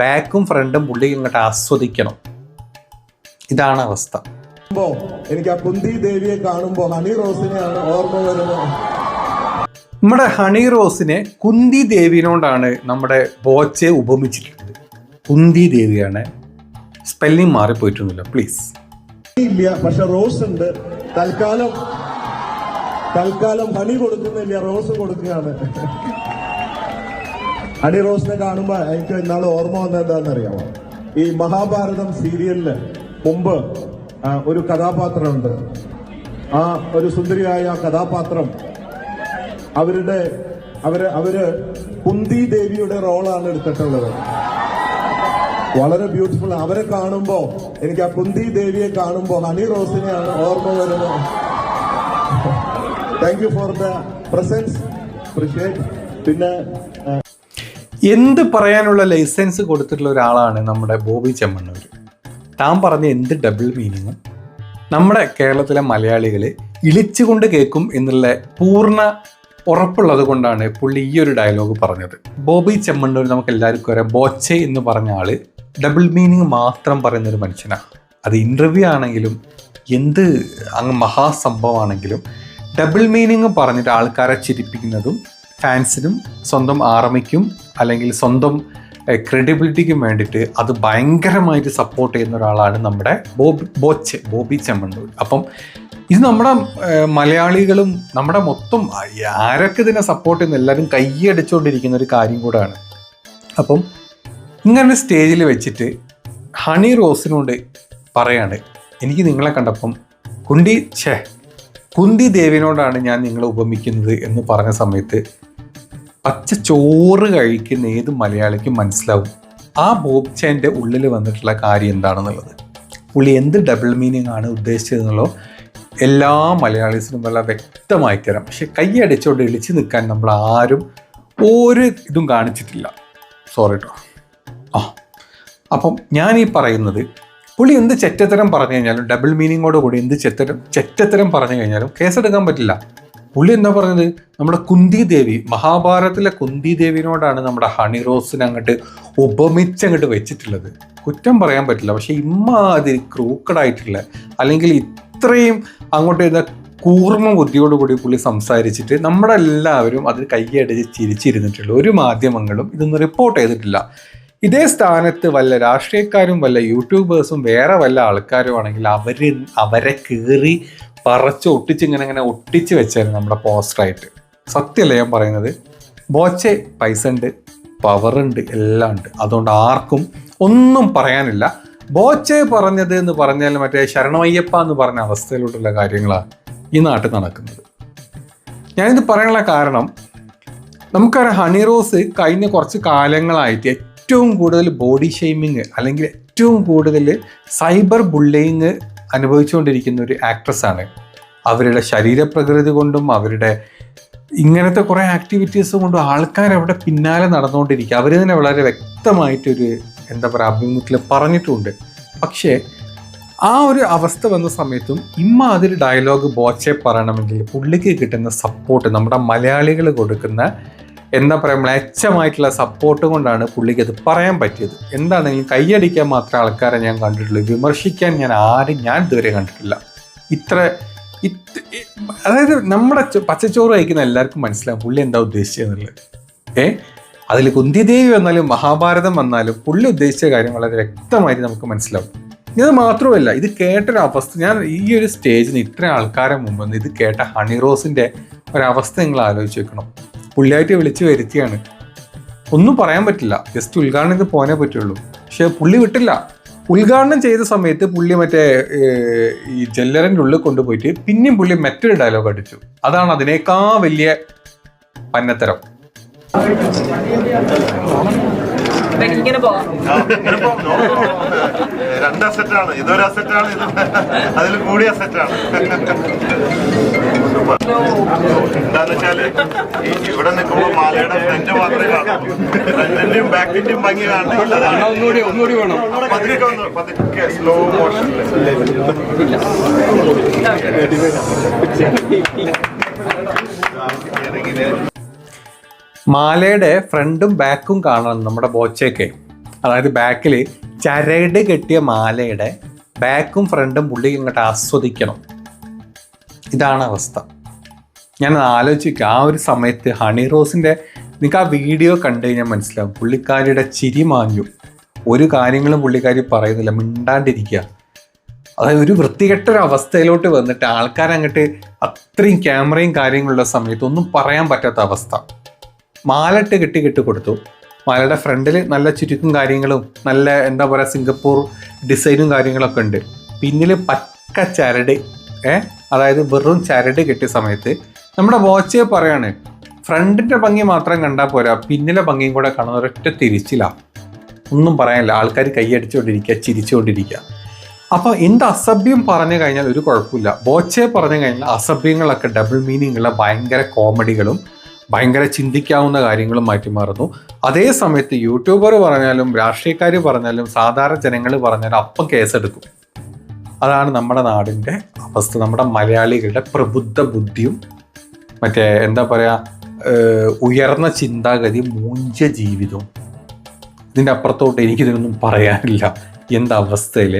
ബാക്കും ഫ്രണ്ടും പുള്ളി ഇങ്ങോട്ട് ആസ്വദിക്കണം. ഇതാണ് അവസ്ഥ. എനിക്ക് ആ കുന്തി ദേവിയെ കാണുമ്പോൾ ഹണി റോസിനെയാണ് ഓർമ്മ വരുന്നത്. നമ്മുടെ ഹണി റോസിനെ കുന്തി ദേവിനോടാണ് നമ്മുടെ ബോച്ചെ ഉപമിച്ചിട്ടുള്ളത്. കുന്തി ദേവിയാണ് സ്പെല്ലിംഗ് മാറിപ്പോയിട്ടൊന്നുമില്ല പ്ലീസ് ഇല്ല പക്ഷെ റോസ് ഉണ്ട്. തൽക്കാലം തൽക്കാലം ഹണി കൊടുക്കുന്നില്ല റോസ് കൊടുക്കുകയാണ്. ഹണി റോസിനെ കാണുമ്പോ എനിക്ക് ഇന്നാൾ ഓർമ്മ വന്നത് എന്താണെന്നറിയാമോ? ഈ മഹാഭാരതം സീരിയലിൽ മുമ്പ് ഒരു കഥാപാത്രമുണ്ട്. ആ ഒരു സുന്ദരിയായ കഥാപാത്രം അവരുടെ അവർ അവർ കുന്തി ദേവിയുടെ റോളാണ് എടുത്തിട്ടുള്ളത്. വളരെ ബ്യൂട്ടിഫുൾ അവരെ കാണുമ്പോ എനിക്ക് ആ കുന്തി ദേവിയെ കാണുമ്പോ ഹണി റോസിനെയാണ് ഓർമ്മ വരുന്നത്. Thank you for the presence appreciate പിന്നെ എന്ത് പറയാനുള്ള ലൈസൻസ് കൊടുത്തിട്ടുള്ള ഒരാളാണ് നമ്മുടെ ബോബി ചെമ്മണ്ണൂർ താൻ പറഞ്ഞ എന്ത് ഡബിൾ മീനിങ്ങും നമ്മുടെ കേരളത്തിലെ മലയാളികൾ ഇളിച്ചുകൊണ്ട് കേൾക്കും എന്നുള്ള പൂർണ ഉറപ്പുള്ളത് കൊണ്ടാണ് പുള്ളി ഈ ഒരു ഡയലോഗ് പറഞ്ഞത്. ബോബി ചെമ്മണ്ണൂർ നമുക്ക് എല്ലാവർക്കും അറിയാം. ബോച്ചെ എന്ന് പറഞ്ഞ ആൾ ഡബിൾ മീനിങ് മാത്രം പറയുന്ന ഒരു മനുഷ്യനാണ് അത് ഇന്റർവ്യൂ ആണെങ്കിലും എന്ത് അങ്ങ് മഹാസംഭവമാണെങ്കിലും ഡബിൾ മീനിങ് പറഞ്ഞിട്ട് ആൾക്കാരെ ചിരിപ്പിക്കുന്നതും ഫാൻസിനും സ്വന്തം ആർമിക്കും അല്ലെങ്കിൽ സ്വന്തം ക്രെഡിബിലിറ്റിക്കും വേണ്ടിയിട്ട് അത് ഭയങ്കരമായിട്ട് സപ്പോർട്ട് ചെയ്യുന്ന ഒരാളാണ് നമ്മുടെ ബോബി ബോച്ച് ബോബി ചെമ്മണ്ണൂർ അപ്പം ഇത് നമ്മുടെ മലയാളികളും നമ്മുടെ മൊത്തം ആരൊക്കെ ഇതിനെ സപ്പോർട്ട് ചെയ്യുന്ന എല്ലാവരും കൈയടിച്ചുകൊണ്ടിരിക്കുന്ന ഒരു കാര്യം കൂടാണ്. അപ്പം ഇങ്ങനെ സ്റ്റേജിൽ വെച്ചിട്ട് ഹണി റോസിനോട് പറയാണ് എനിക്ക് നിങ്ങളെ കണ്ടപ്പം കുണ്ടി ഛേ കുന്തി ദേവിനോടാണ് ഞാൻ നിങ്ങളെ ഉപമിക്കുന്നത് എന്ന് പറഞ്ഞ സമയത്ത് പച്ച ചോറ് കഴിക്കുന്ന ഏത് മലയാളിക്കും മനസ്സിലാവും. ആ ബോബ്ചേന്റെ ഉള്ളിൽ വന്നിട്ടുള്ള കാര്യം എന്താണെന്നുള്ളത്. പുള്ളി എന്ത് ഡബിൾ മീനിങ് ആണ് ഉദ്ദേശിച്ചതെന്നുള്ളോ എല്ലാ മലയാളീസിനും വളരെ വ്യക്തമായി തരാം. പക്ഷെ കൈയടിച്ചോണ്ട് ഇളിച്ചു നിൽക്കാൻ നമ്മൾ ആരും ഒരു ഇതും കാണിച്ചിട്ടില്ല. സോറി കേട്ടോ ആ അപ്പം ഞാൻ ഈ പറയുന്നത് പുള്ളി എന്ത് ചെറ്റത്തരം പറഞ്ഞു കഴിഞ്ഞാലും ഡബിൾ മീനിങ്ങോട് കൂടി എന്ത് ചെറ്റത്തരം ചെറ്റത്തരം പറഞ്ഞു കഴിഞ്ഞാലും കേസെടുക്കാൻ പറ്റില്ല. പുള്ളി എന്താ പറഞ്ഞത്? നമ്മുടെ കുന്തി ദേവി മഹാഭാരതത്തിലെ കുന്തി ദേവിനോടാണ് നമ്മുടെ ഹണി റോസിനെ അങ്ങോട്ട് ഉപമിച്ചങ്ങോട്ട് വെച്ചിട്ടുള്ളത്. കുറ്റം പറയാൻ പറ്റില്ല. പക്ഷെ ഇമ്മാതിരി ക്രൂക്കഡായിട്ടുള്ള അല്ലെങ്കിൽ ഇത്രയും അങ്ങോട്ട് ഇരുന്ന കൂർമ്മ ബുദ്ധിയോടുകൂടി പുള്ളി സംസാരിച്ചിട്ട് നമ്മളെല്ലാവരും എല്ലാവരും അത് കൈയടിച്ച് ചിരിച്ചിരുന്നിട്ടുള്ളൂ ഒരു മാധ്യമങ്ങളും ഇതൊന്നും റിപ്പോർട്ട് ചെയ്തിട്ടില്ല. ഇതേ സ്ഥാനത്ത് വല്ല രാഷ്ട്രീയക്കാരും വല്ല യൂട്യൂബേഴ്സും വേറെ വല്ല ആൾക്കാരും ആണെങ്കിൽ അവർ അവരെ കീറി പറച്ച് ഒട്ടിച്ച് ഇങ്ങനെ ഇങ്ങനെ ഒട്ടിച്ച് വെച്ചായിരുന്നു നമ്മുടെ പോസ്റ്ററായിട്ട് സത്യമല്ല ഞാൻ പറയുന്നത്? ബോച്ചെ പൈസ ഉണ്ട് പവറുണ്ട് എല്ലാം ഉണ്ട്. അതുകൊണ്ട് ആർക്കും ഒന്നും പറയാനില്ല. ബോച്ചെ പറഞ്ഞത് എന്ന് പറഞ്ഞാൽ മറ്റേ ശരണമയ്യപ്പ എന്ന് പറഞ്ഞ അവസ്ഥയിലോട്ടുള്ള കാര്യങ്ങളാണ് ഈ നാട്ടിൽ നടക്കുന്നത്. ഞാനിത് പറയാനുള്ള കാരണം നമുക്കറിയാം ഹണി റോസ് കഴിഞ്ഞ കുറച്ച് കാലങ്ങളായിട്ട് ഏറ്റവും കൂടുതൽ ബോഡി ഷെയ്മിങ് അല്ലെങ്കിൽ ഏറ്റവും കൂടുതൽ സൈബർ ബുള്ളിങ് അനുഭവിച്ചുകൊണ്ടിരിക്കുന്ന ഒരു ആക്ട്രസ്സാണ് അവരുടെ ശരീരപ്രകൃതി കൊണ്ടും അവരുടെ ഇങ്ങനത്തെ കുറേ ആക്ടിവിറ്റീസ് കൊണ്ടും ആൾക്കാർ അവിടെ പിന്നാലെ നടന്നുകൊണ്ടിരിക്കുക. അവർ തന്നെ വളരെ വ്യക്തമായിട്ടൊരു എന്താ പറയുക അഭിമുഖത്തിൽ പറഞ്ഞിട്ടുണ്ട്. പക്ഷേ ആ ഒരു അവസ്ഥ വന്ന സമയത്തും ഇമ്മാതിരി ഡയലോഗ് ബോച്ചെ പറയണമെങ്കിൽ പുള്ളിക്ക് കിട്ടുന്ന സപ്പോർട്ട് നമ്മുടെ മലയാളികൾ കൊടുക്കുന്ന എന്താ പറയുക മ്ലേച്ഛമായിട്ടുള്ള സപ്പോർട്ട് കൊണ്ടാണ് പുള്ളിക്ക് അത് പറയാൻ പറ്റിയത്. എന്താണെങ്കിലും കൈയടിക്കാൻ മാത്രമേ ആൾക്കാരെ ഞാൻ കണ്ടിട്ടുള്ളൂ. വിമർശിക്കാൻ ഞാൻ ആരും ഞാൻ ഇതുവരെ കണ്ടിട്ടില്ല. ഇത്ര അതായത് നമ്മുടെ പച്ചച്ചോറ് കഴിക്കുന്ന എല്ലാവർക്കും മനസ്സിലാവും പുള്ളി എന്താ ഉദ്ദേശിച്ചതെന്നുള്ളത്. ഏ? അതിൽ കുന്തിദേവി വന്നാലും മഹാഭാരതം വന്നാലും പുള്ളി ഉദ്ദേശിച്ച കാര്യം വളരെ വ്യക്തമായിട്ട് നമുക്ക് മനസ്സിലാവും. ഇത് മാത്രമല്ല ഇത് കേട്ടൊരു അവസ്ഥ ഞാൻ ഈ ഒരു സ്റ്റേജിന് ഇത്ര ആൾക്കാരെ മുമ്പ് ഇത് കേട്ട ഹണിറോസിന്റെ ഒരവസ്ഥ നിങ്ങൾ ആലോചിച്ച് വെക്കണം. പുള്ളിയായിട്ട് വിളിച്ചു വരുത്തിയാണ്. ഒന്നും പറയാൻ പറ്റില്ല. ജസ്റ്റ് ഉദ്ഘാടനം ചെയ്ത് പോകാനേ പറ്റുള്ളൂ. പക്ഷെ പുള്ളി വിട്ടില്ല. ഉദ്ഘാടനം ചെയ്ത സമയത്ത് പുള്ളി മറ്റേ ഈ ജല്ലറിന്റെ ഉള്ളിൽ കൊണ്ടുപോയിട്ട് പിന്നെയും പുള്ളി മറ്റൊരു ഡയലോഗ് അടിച്ചു. അതാണ് അതിനേക്കാ വലിയ പന്നത്തരം. രണ്ട് അസറ്റാണ് ഇതൊരു അസറ്റാണ് ഇത് അതിൽ കൂടിയ അസറ്റാണ് എന്താന്ന് വെച്ചാൽ ഈ ഇവിടെ നിൽക്കുമ്പോ മാലയുടെ ഫ്രണ്ട് മാത്രമേ കാണൂ. ഫ്രണ്ടിന്റെയും ബാക്കിന്റെയും ഭംഗി വേണം. പതുക്കെ ഒന്ന് പതുക്കെ സ്ലോ മോഷനിൽ മാലയുടെ ഫ്രണ്ടും ബാക്കും കാണണം നമ്മുടെ ബോച്ചയൊക്കെ. അതായത് ബാക്കിൽ ചരട് കെട്ടിയ മാലയുടെ ബാക്കും ഫ്രണ്ടും പുള്ളി ഇങ്ങോട്ട് ആസ്വദിക്കണം. ഇതാണ് അവസ്ഥ. ഞാൻ ആലോചിക്കുക ആ ഒരു സമയത്ത് ഹണി റോസിന്റെ നിങ്ങൾക്ക് ആ വീഡിയോ കണ്ടു കഴിഞ്ഞാൽ മനസ്സിലാവും. പുള്ളിക്കാരിയുടെ ചിരി മാഞ്ഞു. ഒരു കാര്യങ്ങളും പുള്ളിക്കാരി പറയുന്നില്ല. മിണ്ടാണ്ടിരിക്കുക അതായത് ഒരു വൃത്തികെട്ട ഒരു വന്നിട്ട് ആൾക്കാരങ്ങോട്ട് അത്രയും ക്യാമറയും കാര്യങ്ങളുള്ള സമയത്ത് ഒന്നും പറയാൻ പറ്റാത്ത അവസ്ഥ. മാലട്ട് കെട്ടി കെട്ടി കൊടുത്തു. മാലയുടെ ഫ്രണ്ടിൽ നല്ല ചുരുക്കും കാര്യങ്ങളും നല്ല എന്താ പറയുക സിംഗപ്പൂർ ഡിസൈനും കാര്യങ്ങളൊക്കെ ഉണ്ട്. പിന്നിൽ പക്ക ചരട് ഏ? അതായത് വെറും ചരട് കെട്ടിയ സമയത്ത് നമ്മുടെ വാച്ച് പറയാണ് ഫ്രണ്ടിന്റെ ഭംഗി മാത്രം കണ്ടാൽ പോരാ പിന്നിലെ ഭംഗിയും കൂടെ കാണുന്ന ഒരൊറ്റ തിരിച്ചിലാണ് ഒന്നും പറയാനില്ല ആൾക്കാർ കൈയടിച്ചുകൊണ്ടിരിക്കുക ചിരിച്ചുകൊണ്ടിരിക്കുക. അപ്പോൾ എന്ത് അസഭ്യം പറഞ്ഞു കഴിഞ്ഞാൽ ഒരു കുഴപ്പമില്ല. ബോച്ചെ പറഞ്ഞു കഴിഞ്ഞാൽ അസഭ്യങ്ങളൊക്കെ ഡബിൾ മീനിങ് ഉള്ള ഭയങ്കര കോമഡികളും ഭയങ്കര ചിന്തിക്കാവുന്ന കാര്യങ്ങളും മാറ്റി മാറുന്നു അതേ സമയത്ത് യൂട്യൂബർ പറഞ്ഞാലും രാഷ്ട്രീയക്കാർ പറഞ്ഞാലും സാധാരണ ജനങ്ങൾ പറഞ്ഞാലും അപ്പം കേസെടുക്കും. അതാണ് നമ്മുടെ നാടിന്റെ അവസ്ഥ നമ്മുടെ മലയാളികളുടെ പ്രബുദ്ധ ബുദ്ധിയും മറ്റേ എന്താ പറയുക ഉയർന്ന ചിന്താഗതി മൂഞ്ച ജീവിതം. ഇതിന്റെ അപ്പുറത്തോട്ട് എനിക്കിതിനൊന്നും പറയാനില്ല. എന്താ അവസ്ഥയിൽ